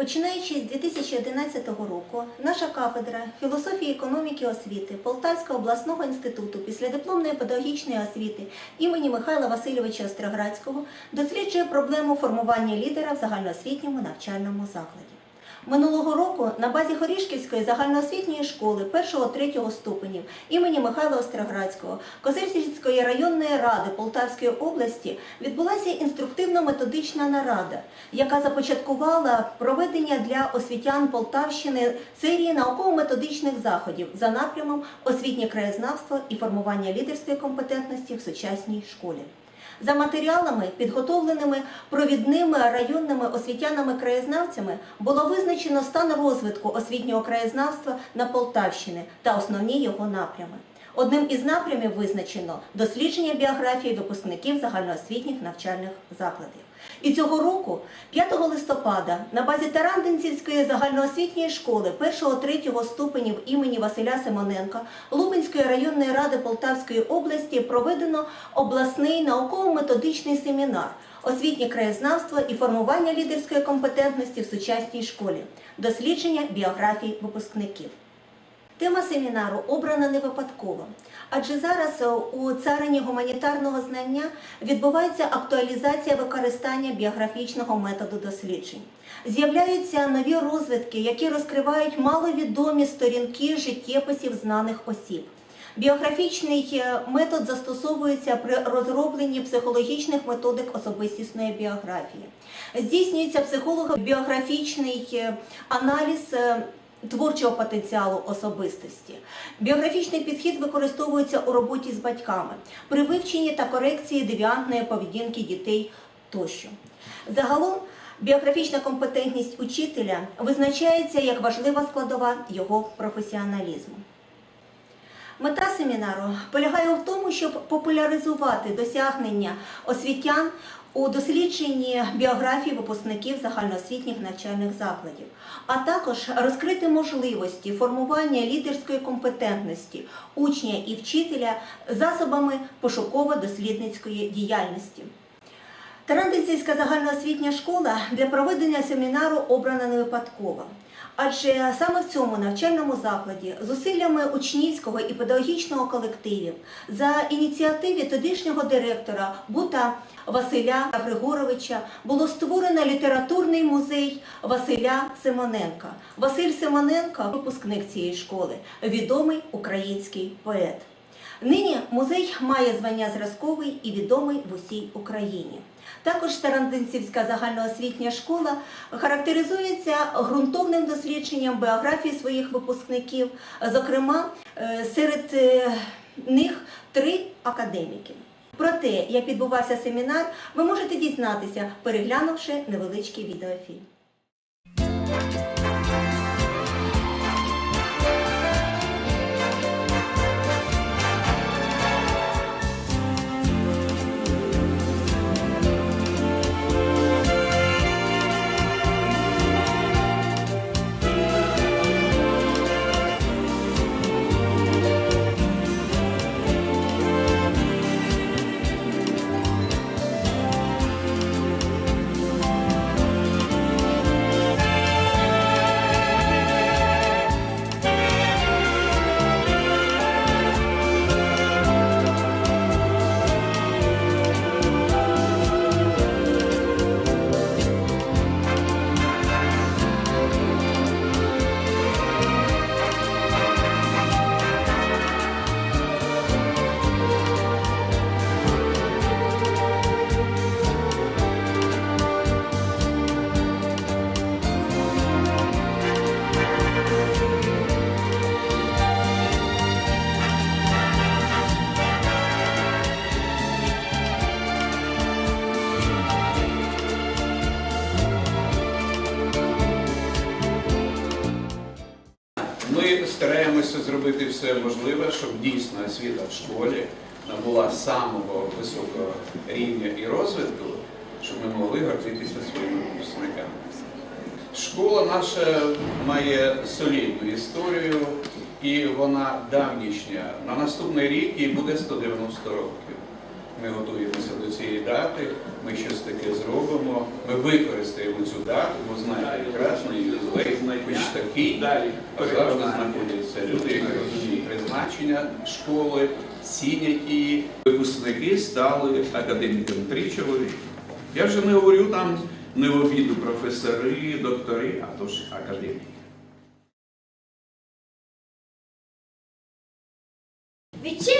Починаючи з 2011 року, наша кафедра філософії економіки освіти Полтавського обласного інституту післядипломної педагогічної освіти імені Михайла Васильовича Остроградського досліджує проблему формування лідера в загальноосвітньому навчальному закладі. Минулого року на базі Хорішківської загальноосвітньої школи 1-3 ступенів імені Михайла Остроградського Козельської районної ради Полтавської області відбулася інструктивно-методична нарада, яка започаткувала проведення для освітян Полтавщини серії науково-методичних заходів за напрямом освітнє краєзнавство і формування лідерської компетентності в сучасній школі. За матеріалами, підготовленими провідними районними освітянами-краєзнавцями, було визначено стан розвитку освітнього краєзнавства на Полтавщині та основні його напрями. Одним із напрямів визначено дослідження біографії випускників загальноосвітніх навчальних закладів. І цього року, 5 листопада, на базі Тарандинцівської загальноосвітньої школи 1-3 ступенів імені Василя Симоненка Лубенської районної ради Полтавської області проведено обласний науково-методичний семінар освітнє краєзнавство і формування лідерської компетентності в сучасній школі, дослідження біографій випускників. Тема семінару обрана не випадково, адже зараз е, у царині гуманітарного знання відбувається актуалізація використання біографічного методу досліджень. З'являються нові розвитки, які розкривають маловідомі сторінки життєписів знаних осіб. Біографічний е, метод застосовується при розробленні психологічних методик особистісної біографії. Здійснюється психолого-біографічний е, аналіз творчого потенціалу особистості. Біографічний підхід використовується у роботі з батьками при вивченні та корекції девіантної поведінки дітей тощо. Загалом біографічна компетентність учителя визначається як важлива складова його професіоналізму. Мета семінару полягає в тому, щоб популяризувати досягнення освітян у дослідженні біографії випускників загальноосвітніх навчальних закладів, а також розкрити можливості формування лідерської компетентності учня і вчителя засобами пошуково-дослідницької діяльності. Тарандинцівська загальноосвітня школа для проведення семінару обрана не випадково. Адже саме в цьому навчальному закладі зусиллями учнівського і педагогічного колективів за ініціативи тодішнього директора Бута Василя Григоровича було створено літературний музей Василя Симоненка. Василь Симоненко, випускник цієї школи, відомий український поет. Нині музей має звання зразковий і відомий в усій Україні. Також Тарандинцівська загальноосвітня школа характеризується ґрунтовним дослідженням біографії своїх випускників, зокрема, е, серед е, них три академіки. Про те, як відбувався семінар, ви можете дізнатися, переглянувши невеличкий відеофільм. Все можливе, щоб дійсно освіта в школі набула самого високого рівня і розвитку, щоб ми могли гордитися своїми випускниками. Школа наша має солідну історію, і вона давнішня. На наступний рік їй буде 190 років. Ми готуємося до цієї дати, ми щось таке зробимо. Ми використаємо цю дату, бо знаєте, прекрасно ювілей, хоч такий завжди знаходяться люди, які розуміють призначення школи, цінять її. Випускники стали академіками три чоловіки. Я вже не говорю там не в обіду професори, доктори, а то ж академіки. Від щирого серця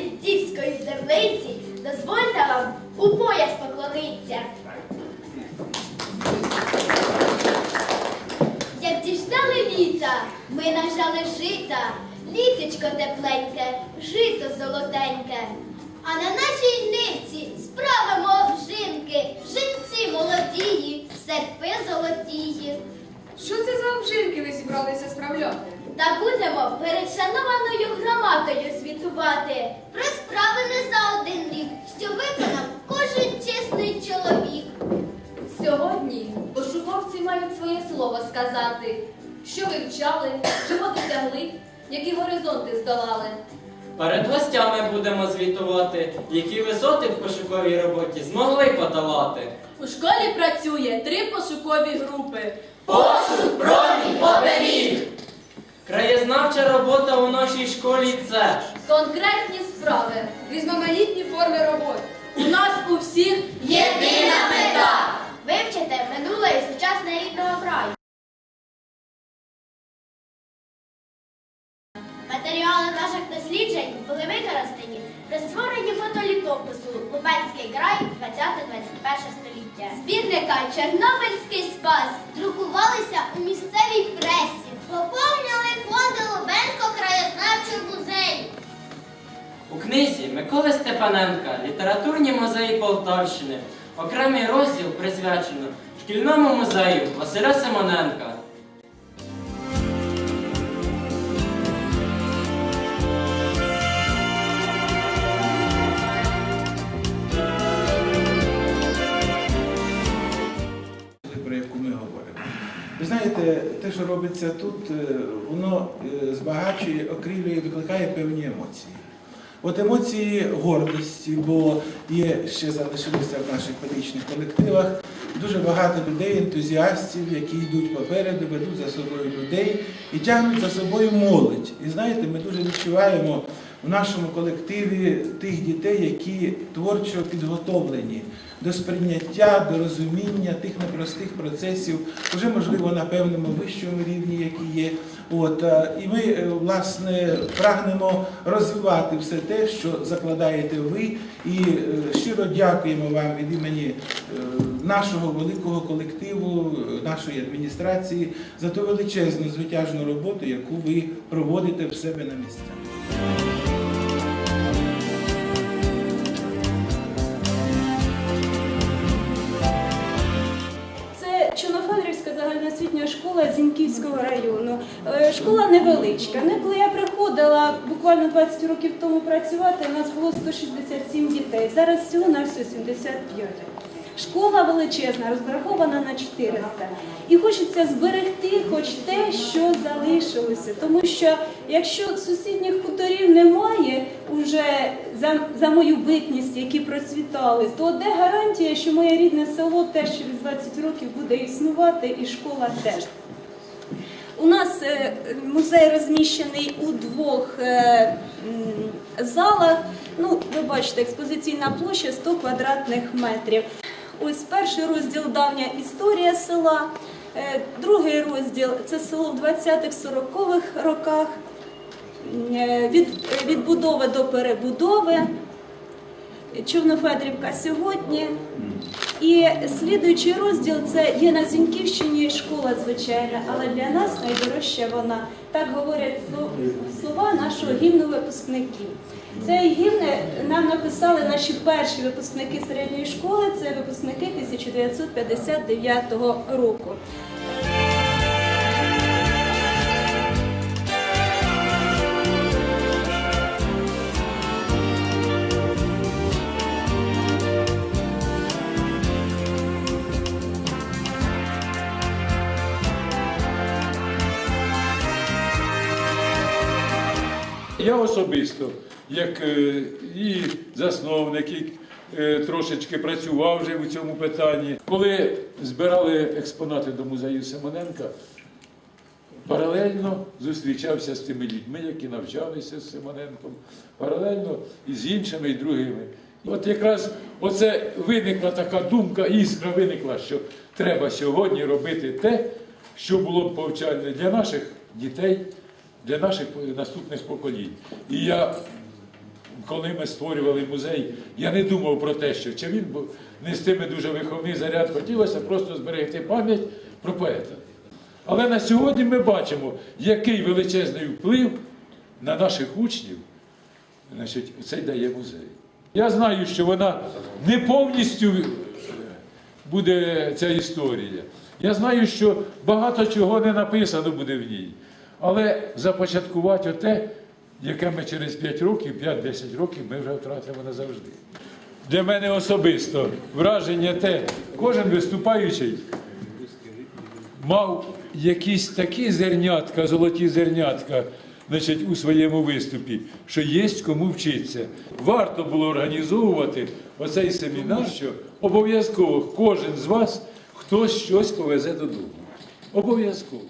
та рамдентівської землиці дозвольте вам у пояс поклониться. Як діждали літа, ми нажали жита, літечко тепленьке, жито золотеньке. А на нашій жниці справимо вжинки, жінці молодії, серпи золотії. Що це за обжинки ви зібралися справляти? Та будемо перед шанованою громадою звітувати Що вивчали, чого досягли, які горизонти здолали. Перед гостями будемо звітувати, які висоти в пошуковій роботі змогли подолати. У школі працює три пошукові групи. Краєзнавча робота у нашій школі це Конкретні справи, різноманітні форми роботи. У нас у всіх Єдина мета вивчити минуле і сучасне рідного краю. Матеріали наших досліджень були використані при створенні фотолітопису Лубенський край 20-21 століття. Збірника Чорнобильський спас друкувалися у місцевій пресі. Поповнювали фонди Лубенського краєзнавчого музею. у книзі Миколи Степаненка Літературні музеї Полтавщини. Окремий розділ присвячено шкільному музею Василя Симоненка. Робиться тут, е, воно е, збагачує, окрілює, викликає певні емоції. От емоції гордості, бо є ще залишилися в наших педагогічних колективах дуже багато людей, ентузіастів, які йдуть попереду, ведуть за собою людей і тягнуть за собою молодь. І знаєте, ми дуже відчуваємо в нашому колективі тих дітей, які творчо підготовлені до сприйняття, до розуміння тих непростих процесів, вже можливо на певному вищому рівні, які є. От е, і ми е, власне прагнемо розвивати все те, що закладаєте ви, і е, щиро дякуємо вам від імені нашого великого колективу, нашої адміністрації за ту величезну звитяжну роботу, яку ви проводите в себе на місцях. Школа району. Е, Школа невеличка. Коли я приходила буквально 20 років тому працювати, у нас було 167 дітей. Зараз всього на всього 75. Школа величезна, розрахована на 400. І хочеться зберегти хоч те, що залишилося. Тому що якщо сусідніх хуторів немає уже за, за мою битність, які процвітали, то де гарантія, що моє рідне село теж через 20 років буде існувати і школа теж. У нас е, музей розміщений у двох е, залах. Ну, ви бачите, експозиційна площа 100 квадратних метрів. Ось перший розділ давня історія села, е, другий розділ це село в 20-40-х роках. Від відбудови до перебудови. Човнофедрівка сьогодні. І слідуючий розділ це є на Зіньківщині школа звичайна, але для нас найдорожча вона. Так говорять слова нашого гімну випускників. Цей гімн нам написали наші перші випускники середньої школи, це випускники 1959 року. Я особисто як е, і засновник, і е, трошечки працював вже у цьому питанні. Коли збирали експонати до музею Симоненка, паралельно зустрічався з тими людьми, які навчалися з Симоненком, паралельно і з іншими, і другими. От якраз оце виникла така думка, іскра виникла, що треба сьогодні робити те, що було б повчальне для наших дітей, для наших наступних поколінь. І я, коли ми створювали музей, я не думав про те, що чи він був нестиме дуже виховний заряд, хотілося просто зберегти пам'ять про поета. Але на сьогодні ми бачимо, який величезний вплив на наших учнів значить, цей дає музей. Я знаю, що вона не повністю е, буде ця історія. Я знаю, що багато чого не написано буде в ній. Але започаткувати те, яке ми через 5 років, 5-10 років ми вже втратимо назавжди. Для мене особисто враження те, кожен виступаючий мав якісь такі зернятка, золоті зернятка значить, у своєму виступі, що є кому вчитися. Варто було організовувати оцей семінар, що обов'язково кожен з вас хтось щось повезе додому. Обов'язково.